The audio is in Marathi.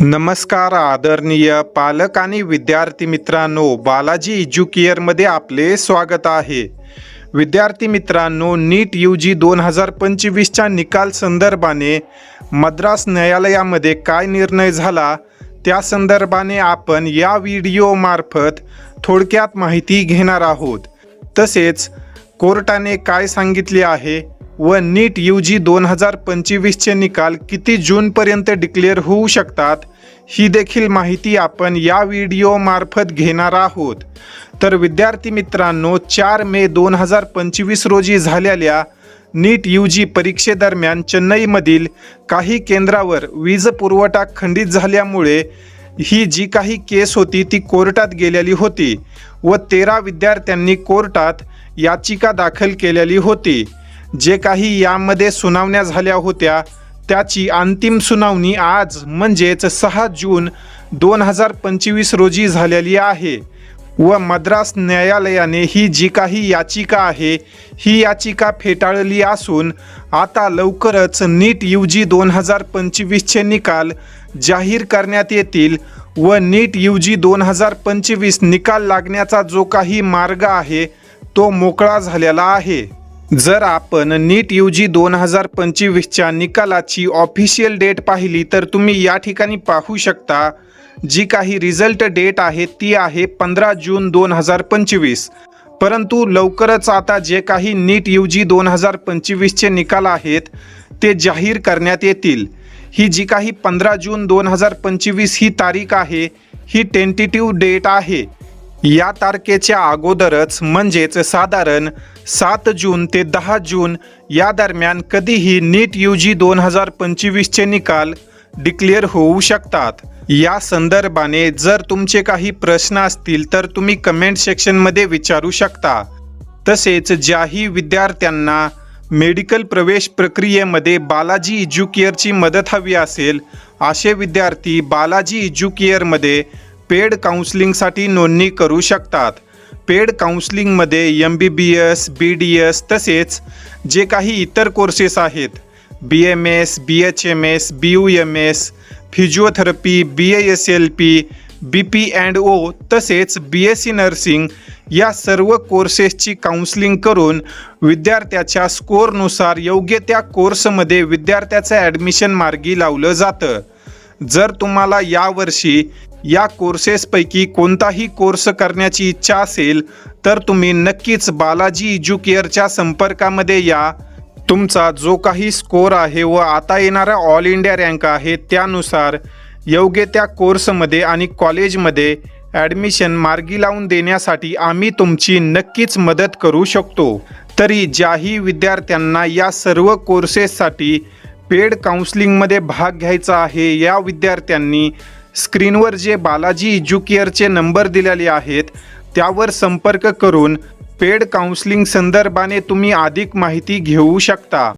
नमस्कार आदरणीय पालक आणि विद्यार्थी मित्रांनो बालाजी एज्युकेअरमध्ये आपले स्वागत आहे. विद्यार्थी मित्रांनो नीट यू जी दोन हजार पंचवीसच्या निकाल संदर्भाने मद्रास न्यायालयामध्ये काय निर्णय झाला? त्या संदर्भाने आपण या व्हिडिओमार्फत थोडक्यात माहिती घेणार आहोत. तसेच कोर्टाने काय सांगितले आहे? व नीट यू जी दोन हजार पंचवीसचे निकाल किती जूनपर्यंत डिक्लेअर होऊ शकतात ही देखील माहिती आपण या व्हिडिओमार्फत घेणार आहोत. तर विद्यार्थी मित्रांनो चार मे दोन हजार पंचवीस रोजी झालेल्या नीट यू जी परीक्षेदरम्यान चेन्नईमधील काही केंद्रावर वीज पुरवठा खंडित झाल्यामुळे ही जी काही केस होती ती कोर्टात गेलेली होती व तेरा विद्यार्थ्यांनी कोर्टात याचिका दाखल केलेली होती. जे काही यामध्ये सुनावण्या झाल्या होत्या त्याची अंतिम सुनावणी आज म्हणजेच सहा जून दोन हजार पंचवीस रोजी झालेली आहे. व मद्रास न्यायालयाने ही जी काही याचिका आहे ही याचिका फेटाळली असून आता लवकरच नीट यू जी दोन हजार पंचवीसचे निकाल जाहीर करण्यात येतील व नीट यू जी दोन हजार पंचवीस निकाल लागण्याचा जो काही मार्ग आहे तो मोकळा झालेला आहे. जर आपण नीट यू जी दोन हजार पंचवीसच्या निकालाची ऑफिशियल डेट पाहिली तर तुम्ही या ठिकाणी पाहू शकता जी काही रिझल्ट डेट आहे ती आहे पंधरा जून दोन हजार पंचवीस. परंतु लवकरच आता जे काही नीट यू जी दोन हजार पंचवीसचे निकाल आहेत ते जाहीर करण्यात येतील. ही जी काही पंधरा जून दोन हजार पंचवीस ही तारीख आहे ही टेंटेटिव्ह डेट आहे. या तारखेच्या अगोदरच म्हणजेच साधारण सात जून ते दहा जून या दरम्यान कधीही नीट यू जी दोन हजार पंचवीसचे निकाल डिक्लेअर होऊ शकतात. या संदर्भाने जर तुमचे काही प्रश्न असतील तर तुम्ही कमेंट सेक्शनमध्ये विचारू शकता. तसेच ज्याही विद्यार्थ्यांना मेडिकल प्रवेश प्रक्रियेमध्ये बालाजी एज्युकेअरची मदत हवी असेल असे विद्यार्थी बालाजी एज्युकेअरमध्ये पेड काउन्सिलिंगसाठी नोंदणी करू शकतात. Paid काउन्सिलिंगमध्ये M B B S B D S तसेच जे काही इतर कोर्सेस आहेत. B M S B H M S B U M S physiotherapy B A S L P B P and O तसेच बी एस सी नर्सिंग या सर्व कोर्सेसची काउन्सिलिंग करून विद्यार्थ्याच्या स्कोअरनुसार योग्य त्या कोर्समध्ये विद्यार्थ्याचं ॲडमिशन मार्गी लावलं जातं. जर तुम्हाला यावर्षी या कोर्सेसपैकी कोणताही कोर्स करण्याची इच्छा असेल तर तुम्ही नक्कीच बालाजी एज्युकेअरच्या संपर्कामध्ये या. तुमचा जो काही स्कोर आहे व आता येणारा ऑल इंडिया रँक आहे त्यानुसार योग्य त्या कोर्समध्ये आणि कॉलेजमध्ये ॲडमिशन मार्गी लावून देण्यासाठी आम्ही तुमची नक्कीच मदत करू शकतो. तरी ज्याही विद्यार्थ्यांना या सर्व कोर्सेससाठी पेड काउन्सिलिंगमध्ये भाग घ्यायचा आहे या विद्यार्थ्यांनी स्क्रीनवर जे बालाजी एज्युकेअरचे नंबर दिलेले आहेत त्यावर संपर्क करून पेड काउन्सिलिंग संदर्भाने तुम्ही अधिक माहिती घेऊ शकता.